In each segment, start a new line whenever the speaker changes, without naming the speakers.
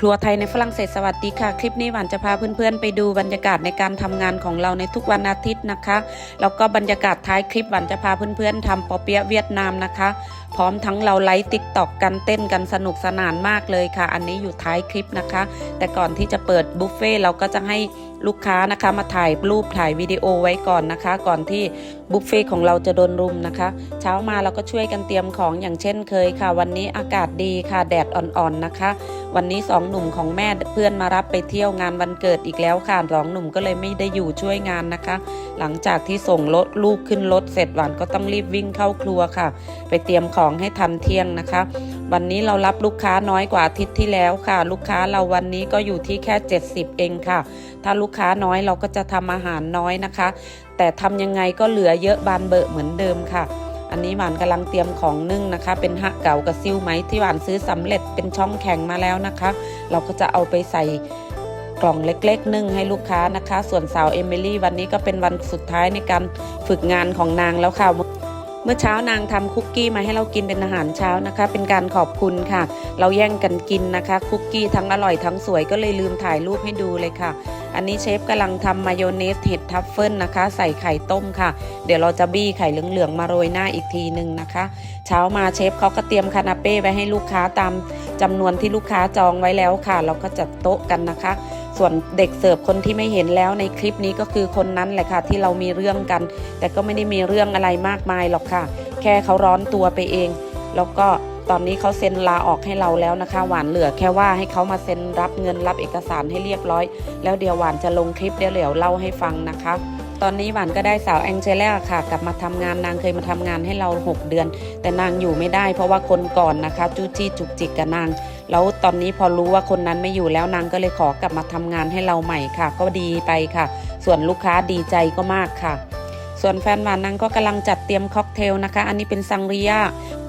ครัวไทยในฝรั่งเศสสวัสดีค่ะ คลิปนี้หวานจะพาเพื่อนๆ ไปดูบรรยากาศในการทำงานของเราในทุกวันอาทิตย์นะคะ แล้วก็บรรยากาศท้ายคลิปหวานจะพาเพื่อนๆทำปอเปี๊ยะเวียดนามนะคะ พร้อมทั้งเราไลฟ์ติ๊กตอกกันเต้นกันสนุกสนานมากเลยค่ะ อันนี้อยู่ท้ายคลิปนะคะ แต่ก่อนที่จะเปิดบุฟเฟ่เราก็จะให้ลูกค้านะคะมาถ่ายรูปถ่ายวิดีโอไว้ก่อนนะคะ ก่อนที่บุฟเฟ่ของเราจะโดนรุมนะคะ เช้ามาเราก็ช่วยกันเตรียมของอย่างเช่นเคยค่ะ วันนี้อากาศดีค่ะแดดอ่อนๆนะคะ วันนี้สองหนุ่มของแม่เพื่อนมารับไปเที่ยวงานวันเกิดอีกแล้วค่ะสองหนุ่มก็เลยไม่ได้อยู่ช่วยงานนะคะ หลังจากที่ส่งรถลูกขึ้นรถเสร็จหวานก็ต้องรีบวิ่งเข้าครัวค่ะ ไปเตรียมของให้ทันเที่ยงนะคะ วันนี้เรารับลูกค้าน้อยกว่าอาทิตย์ที่แล้วค่ะ ลูกค้าเราวันนี้ก็อยู่ที่แค่ 70 เองค่ะ ถ้าลูกค้าน้อยเราก็จะทำอาหารน้อยนะคะ แต่ทำยังไงก็เหลือเยอะบานเบอะเหมือนเดิมค่ะอันนี้หวานกำลังเตรียมของนึ่งนะคะ เป็นหะเก่ากับซิ่วไหมที่หวานซื้อสำเร็จเป็นช่องแข็งมาแล้วนะคะ เราก็จะเอาไปใส่กล่องเล็กๆนึ่งให้ลูกค้านะคะ ส่วนสาวเอมิลี่วันนี้ก็เป็นวันสุดท้ายในการฝึกงานของนางแล้วค่ะ เมื่อเช้านางทำคุกกี้มาให้เรากินเป็นอาหารเช้านะคะ เป็นการขอบคุณค่ะ เราแย่งกันกินนะคะ คุกกี้ทั้งอร่อยทั้งสวยก็เลยลืมถ่ายรูปให้ดูเลยค่ะ อันนี้เชฟกำลังทำมายองเนสเห็ดทัฟเฟิลนะคะ ใส่ไข่ต้มค่ะ เดี๋ยวเราจะบี้ไข่เหลืองๆมาโรยหน้าอีกทีหนึ่งนะคะ เช้ามาเชฟเขาก็เตรียมคานาเป้ไว้ให้ลูกค้าตามจำนวนที่ลูกค้าจองไว้แล้วค่ะ เราก็จัดโต๊ะกันนะคะ ส่วนเด็กเสิร์ฟคนที่ไม่เห็นแล้วในคลิปนี้ก็คือคนนั้นแหละค่ะที่เรามีเรื่องกัน แต่ก็ไม่ได้มีเรื่องอะไรมากมายหรอกค่ะ แค่เขาร้อนตัวไปเอง แล้วก็ตอนนี้เขาเซ็นลาออกให้เราแล้วนะคะ หวานเหลือแค่ว่าให้เขามาเซ็นรับเงินรับเอกสารให้เรียบร้อย แล้วเดี๋ยวหวานจะลงคลิปเดี๋ยวเหลียวเล่าให้ฟังนะคะตอนนี้หวานก็ได้สาวแองเจล่าค่ะ กลับมาทำงานนางเคยมาทำงานให้เรา 6 เดือน แต่นางอยู่ไม่ได้เพราะว่าคนก่อนนะคะจู้จี้จุกจิกกับนาง แล้วตอนนี้พอรู้ว่าคนนั้นไม่อยู่แล้วนางก็เลยขอกลับมาทำงานให้เราใหม่ค่ะ ก็ดีไปค่ะ ส่วนลูกค้าดีใจก็มากค่ะ ส่วนแฟนหวานนางก็กำลังจัดเตรียมค็อกเทลนะคะ อันนี้เป็นซังเรีย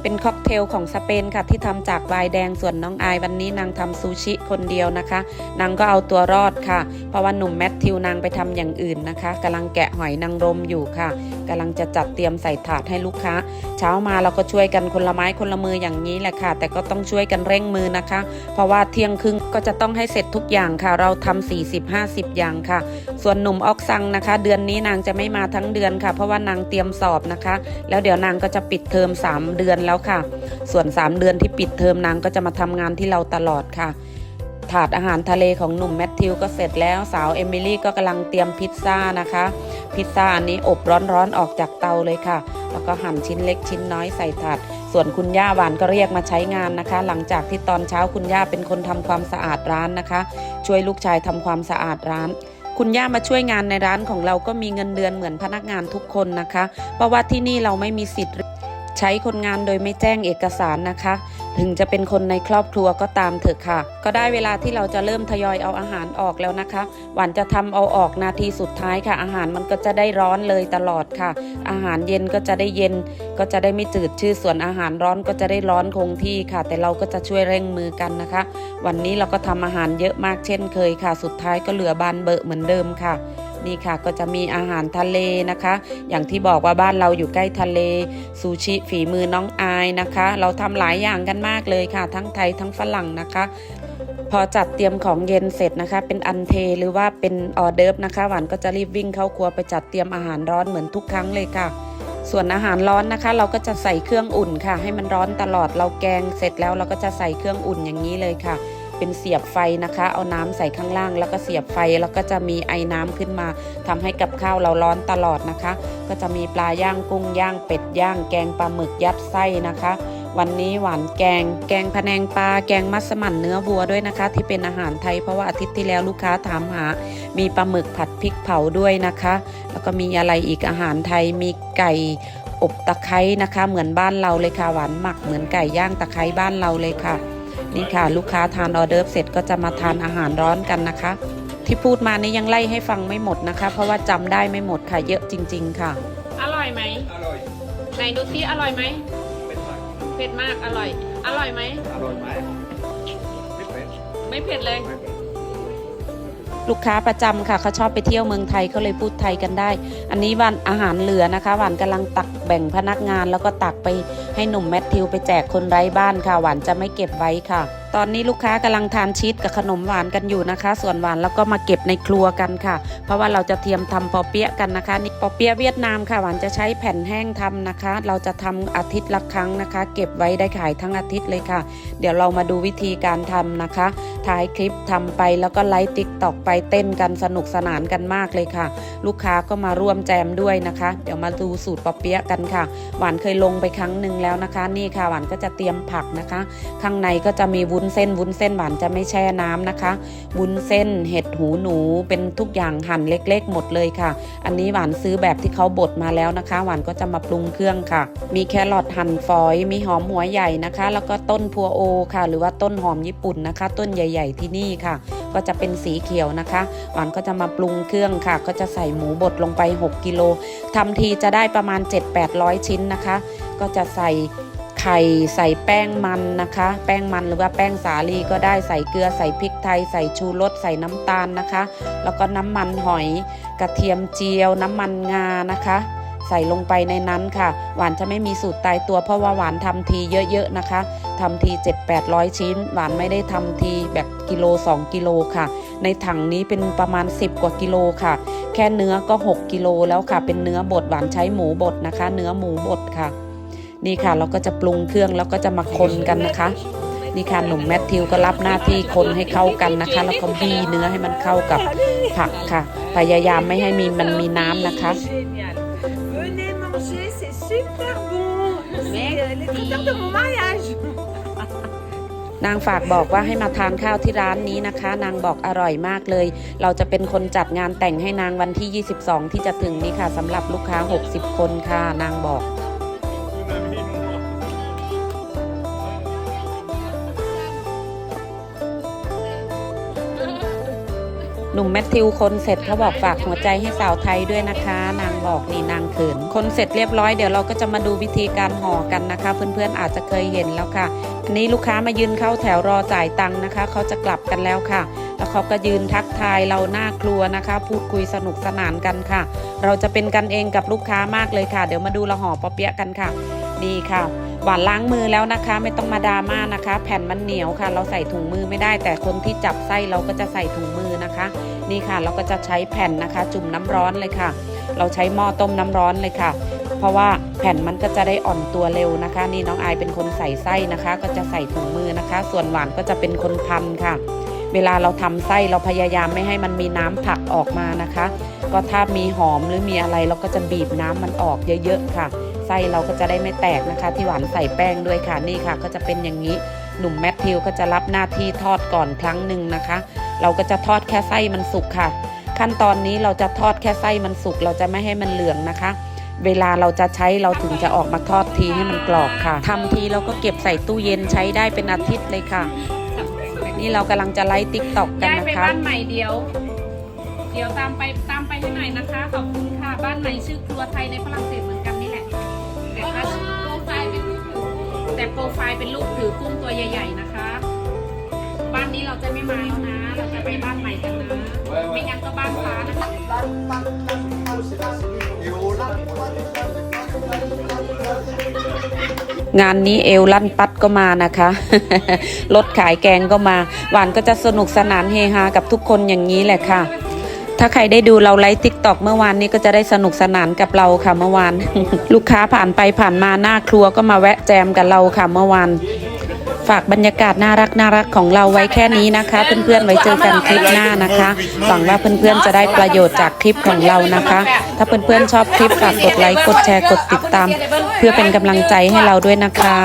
เป็นค็อกเทลของสเปนค่ะที่ทำจากไวน์แดงส่วนน้องอายวันนี้นางทำซูชิคนเดียวนะคะ นางก็เอาตัวรอดค่ะ เพราะว่าหนุ่มแมทธิวนางไปทำอย่างอื่นนะคะกำลังแกะหอยนางรมอยู่ค่ะกำลังจะจัดเตรียมใส่ถาดให้ลูกค้า เช้ามาเราก็ช่วยกันคนละไม้คนละมืออย่างนี้แหละค่ะ แต่ก็ต้องช่วยกันเร่งมือนะคะ เพราะว่าเที่ยงครึ่งก็จะต้องให้เสร็จทุกอย่างค่ะ เราทำ40 50 อย่างค่ะ ส่วนหนุ่มออกซังนะคะ เดือนนี้นางจะไม่มาทั้งเดือนค่ะ เพราะว่านางเตรียมสอบนะคะ แล้วเดี๋ยวนางก็จะปิดเทอม3 เดือนแล้วค่ะ ส่วน 3 เดือนที่ปิดเทอมนางก็จะมาทำงานที่เราตลอดค่ะ ถาดอาหารทะเลของหนุ่มแมทธิวก็เสร็จแล้วสาวเอมิลี่ก็กำลังเตรียมพิซซ่านะคะ พิซซ่าอันนี้อบร้อนๆออกจากเตาเลยค่ะ แล้วก็หั่นชิ้นเล็กชิ้นน้อยใส่ถาด ส่วนคุณย่าหวานก็เรียกมาใช้งานนะคะ หลังจากที่ตอนเช้าคุณย่าเป็นคนทำความสะอาดร้านนะคะ ช่วยลูกชายทำความสะอาดร้านคุณย่ามาช่วยงานในร้านของเราก็มีเงินเดือนเหมือนพนักงานทุกคนนะคะ เพราะว่าที่นี่เราไม่มีสิทธิ์ใช้คนงานโดยไม่แจ้งเอกสารนะคะ ถึงจะเป็นคนในครอบครัวก็ตามเถอะค่ะ ก็ได้เวลาที่เราจะเริ่มทยอยเอาอาหารออกแล้วนะคะ หวานจะทำเอาออกนาทีสุดท้ายค่ะ อาหารมันก็จะได้ร้อนเลยตลอดค่ะ อาหารเย็นก็จะได้เย็น ก็จะได้ไม่จืดชืดส่วนอาหารร้อนก็จะได้ร้อนคงที่ค่ะ แต่เราก็จะช่วยเร่งมือกันนะคะ วันนี้เราก็ทำอาหารเยอะมากเช่นเคยค่ะ สุดท้ายก็เหลือบานเบอะเหมือนเดิมค่ะ นี่ค่ะก็จะมีอาหารทะเลนะคะ อย่างที่บอกว่าบ้านเราอยู่ใกล้ทะเลซูชิฝีมือน้องอายนะคะ เราทำหลายอย่างกันมากเลยค่ะ ทั้งไทยทั้งฝรั่งนะคะพอจัดเตรียมของเย็นเสร็จนะคะ เป็นอันเทหรือว่าเป็นออเดิร์ฟนะคะ หวานก็จะรีบวิ่งเข้าครัวไปจัดเตรียมอาหารร้อนเหมือนทุกครั้งเลยค่ะ ส่วนอาหารร้อนนะคะ เราก็จะใส่เครื่องอุ่นค่ะ ให้มันร้อนตลอดเราแกงเสร็จแล้วเราก็จะใส่เครื่องอุ่นอย่างนี้เลยค่ะ เป็นเสียบไฟนะคะ เอาน้ำใส่ข้างล่าง แล้วก็เสียบไฟแล้วก็จะมีไอ้น้ำขึ้นมาทำให้กับข้าวเราร้อนตลอดนะคะ ก็จะมีปลาย่างกุ้งย่างเป็ดย่างแกงปลาหมึกยัดไส้นะคะวันนี้หวานแกง แกงพะแนงปลา แกงมัสมั่นเนื้อวัวด้วยนะคะ ที่เป็นอาหารไทยเพราะว่าอาทิตย์ที่แล้วลูกค้าถามหา มีปลาหมึกผัดพริกเผาด้วยนะคะ แล้วก็มีอะไรอีกอาหารไทยมีไก่อบตะไคร้นะคะ เหมือนบ้านเราเลยค่ะหวานหมักเหมือนไก่ย่างตะไคร้บ้านเราเลยค่ะ นี่ค่ะ ลูกค้าทานออเดิร์ฟเสร็จก็จะมาทานอาหารร้อนกันนะคะ ที่พูดมานี่ยังไล่ให้ฟังไม่หมดนะคะ เพราะว่าจำได้ไม่หมดค่ะเยอะจริง ๆ ค่ะ
อร่อยไหม
อร่อย
ไหนดูซิอร่อยไหม
เป็นมาก
เผ็ดมากอร่อย อร่อยไหม
อร่อยไหมไม่เป็น
ไม่เผ็ดเลย
ไม่เป็น
ลูกค้าประจำค่ะเขาชอบไปเที่ยวเมืองไทยเขาเลยพูดไทยกันได้ อันนี้วันอาหารเหลือนะคะหวานกำลังตักแบ่งพนักงานแล้วก็ตักไป ให้หนุ่มแมทธิวไปแจกคนไร้บ้านค่ะ หวานจะไม่เก็บไว้ค่ะ ตอนนี้ลูกค้ากำลังทานชีสกับขนมหวานกันอยู่นะคะ ส่วนหวานแล้วก็มาเก็บในครัวกันค่ะ เพราะว่าเราจะเตรียมทำปอเปี๊ยะกันนะคะนี่ปอเปี๊ยะเวียดนามค่ะหวานจะใช้แผ่นแห้งทำนะคะ เราจะทำอาทิตย์ละครั้งนะคะ เก็บไว้ได้ขายทั้งอาทิตย์เลยค่ะ เดี๋ยวเรามาดูวิธีการทำนะคะ ถ่ายคลิปทำไปแล้วก็ไลฟ์ติ๊กตอกไปเต้นกันสนุกสนานกันมากเลยค่ะ ลูกค้าก็มาร่วมแจมด้วยนะคะ เดี๋ยวมาดูสูตรปอเปี๊ยะกันค่ะ หวานเคยลงไปครั้งหนึ่งแล้วนะคะ นี่ค่ะหวานก็จะเตรียมผักนะคะ ข้างในก็จะมีวุ้นเส้นวุ้นเส้นหวานจะไม่แช่น้ำนะคะ วุ้นเส้นเห็ดหูหนูเป็นทุกอย่างหั่นเล็กๆ หมดเลยค่ะ อันนี้หวานซื้อแบบที่เขาบดมาแล้วนะคะ หวานก็จะมาปรุงเครื่องค่ะ มีแครอทหั่นฝอย มีหอมหัวใหญ่นะคะ แล้วก็ต้นพัวโอค่ะ หรือว่าต้นหอมญี่ปุ่นนะคะ ต้นใหญ่ๆที่นี่ค่ะ ก็จะเป็นสีเขียวนะคะหวานก็จะมาปรุงเครื่องค่ะ ก็จะใส่หมูบดลงไป 6กิโลทำทีจะได้ประมาณ 7-800 ชิ้นนะคะ ก็จะใส่ไข่ใส่แป้งมันนะคะ แป้งมันหรือว่าแป้งสาลีก็ได้ใส่เกลือใส่พริกไทย ใส่ชูรสใส่น้ำตาลนะคะ แล้วก็น้ำมันหอย กระเทียมเจียวน้ำมันงานะคะ ใส่ลงไปในนั้นค่ะ หวานจะไม่มีสูตรตายตัวเพราะว่าหวานทำทีเยอะๆนะคะทำที 7-800 ชิ้น หวานไม่ได้ทำทีแบบกิโล 2 กิโลค่ะ ในถังนี้เป็นประมาณ 10 กว่ากิโลค่ะ แค่เนื้อก็ 6 กิโลแล้วค่ะ เป็นเนื้อบดหวานใช้หมูบดนะคะ เนื้อหมูบดค่ะ นี่ค่ะเราก็จะปรุงเครื่องแล้วก็จะมาคนกันนะคะนี่ค่ะหนุ่มแมทธิวก็รับหน้าที่คนให้เข้ากันนะคะ แล้วก็บีเนื้อให้มันเข้ากับผักค่ะ พยายามไม่ให้มีมันมีน้ำนะคะ นางฝากบอกว่าให้มาทานข้าวที่ร้านนี้นะคะ นางบอกอร่อยมากเลย เราจะเป็นคนจัดงานแต่งให้นางวันที่ 22 ที่จะถึงนี้ค่ะสำหรับลูกค้า 60 คนค่ะ นางบอก หนุ่มแมทธิวคนเสร็จเขาบอกฝากหัวใจให้สาวไทยด้วยนะคะ นางบอกนี่นางเขินคนเสร็จเรียบร้อยเดี๋ยวเราก็จะมาดูวิธีการห่อกันนะคะ เพื่อนๆอาจจะเคยเห็นแล้วค่ะ อันนี้ลูกค้ามายืนเข้าแถวรอจ่ายตังค์นะคะ เขาจะกลับกันแล้วค่ะ แล้วเขาก็ยืนทักทายเราหน้าครัวนะคะ พูดคุยสนุกสนานกันค่ะ เราจะเป็นกันเองกับลูกค้ามากเลยค่ะ เดี๋ยวมาดูเราห่อปอเปี๊ยะกันค่ะนี่ค่ะหวานล้างมือแล้วนะคะ ไม่ต้องมาดราม่านะคะ แผ่นมันเหนียวค่ะ เราใส่ถุงมือไม่ได้ แต่คนที่จับไส้เราก็จะใส่ถุงมือ นะคะ นี่ค่ะเราก็จะใช้แผ่นนะคะ จุ่มน้ำร้อนเลยค่ะ เราใช้หม้อต้มน้ำร้อนเลยค่ะ เพราะว่าแผ่นมันก็จะได้อ่อนตัวเร็วนะคะ นี่น้องอายเป็นคนใส่ไส้นะคะ ก็จะใส่ถุงมือนะคะ ส่วนหวานก็จะเป็นคนพันค่ะ เวลาเราทำไส้เราพยายามไม่ให้มันมีน้ำผักออกมานะคะ ก็ถ้ามีหอมหรือมีอะไรเราก็จะบีบน้ำมันออกเยอะๆค่ะไส้เราก็จะได้ไม่แตกนะคะ ที่หวานใส่แป้งด้วยค่ะนี่ค่ะ ก็จะเป็นอย่างนี้หนุ่มแมทธิวก็จะรับหน้าที่ทอดก่อนครั้งหนึ่งนะคะ เราก็จะทอดแค่ไส้มันสุกค่ะ ขั้นตอนนี้เราจะทอดแค่ไส้มันสุกเราจะไม่ให้มันเหลืองนะคะ เวลาเราจะใช้เราถึงจะออกมาทอดทีให้มันกรอบค่ะทำทีเราก็เก็บใส่ตู้เย็นใช้ได้เป็นอาทิตย์เลยค่ะ นี่เรากำลังจะไลฟ์ติ๊กต็อกกัน
ย้าย
นะ
ไป
คะ
บ้านใหม่เดี๋ยว เดี๋ยวตามไปตามไปให้หน่อยนะคะขอบคุณค่ะบ้านใหม่ชื่อครัวไทยในฝรั่งเศสเหมือนกันนี่แหละแต่ว่าโปรไฟล์เป็นแต่โปรไฟล์เป็นรูปถือกุ้งตัวใหญ่ ๆ นะคะ บ้านนี้เราจะไม่มาแล้วนะ เราจะไปบ้านใหม่กันนะ ไม่งั้นก็บ้านฟ้านะคะ
งานนี้เอวลั่นปัดก็มานะคะ รถขายแกงก็มา หวานก็จะสนุกสนานเฮฮากับทุกคนอย่างนี้แหละค่ะ ถ้าใครได้ดูเราไลฟ์ติ๊กตอกเมื่อวานนี้ก็จะได้สนุกสนานกับเราค่ะเมื่อวาน ลูกค้าผ่านไปผ่านมาหน้าครัวก็มาแวะแจมกับเราค่ะเมื่อวาน ฝากบรรยากาศน่ารักน่ารักของเราไว้แค่นี้นะคะ เพื่อนๆไว้เจอกันคลิปหน้านะคะหวังว่าเพื่อนๆจะได้ประโยชน์จากคลิปของเรานะคะ ถ้าเพื่อนๆชอบคลิปฝากกดไลค์กดแชร์กดติดตาม เพื่อเป็นกำลังใจให้เราด้วยนะคะ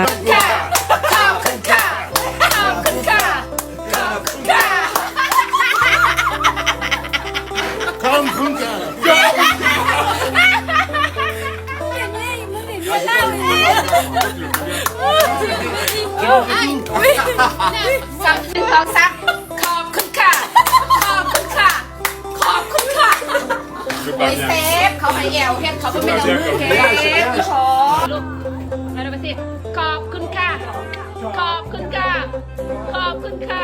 โอ้ยเซฟเขาให้แอวเฮ็ดเขาก็ไม่เอามือเซฟขอลูกมาดูไปสิขอบคุณค่ะ ขอบคุณค่ะ ขอบคุณค่ะ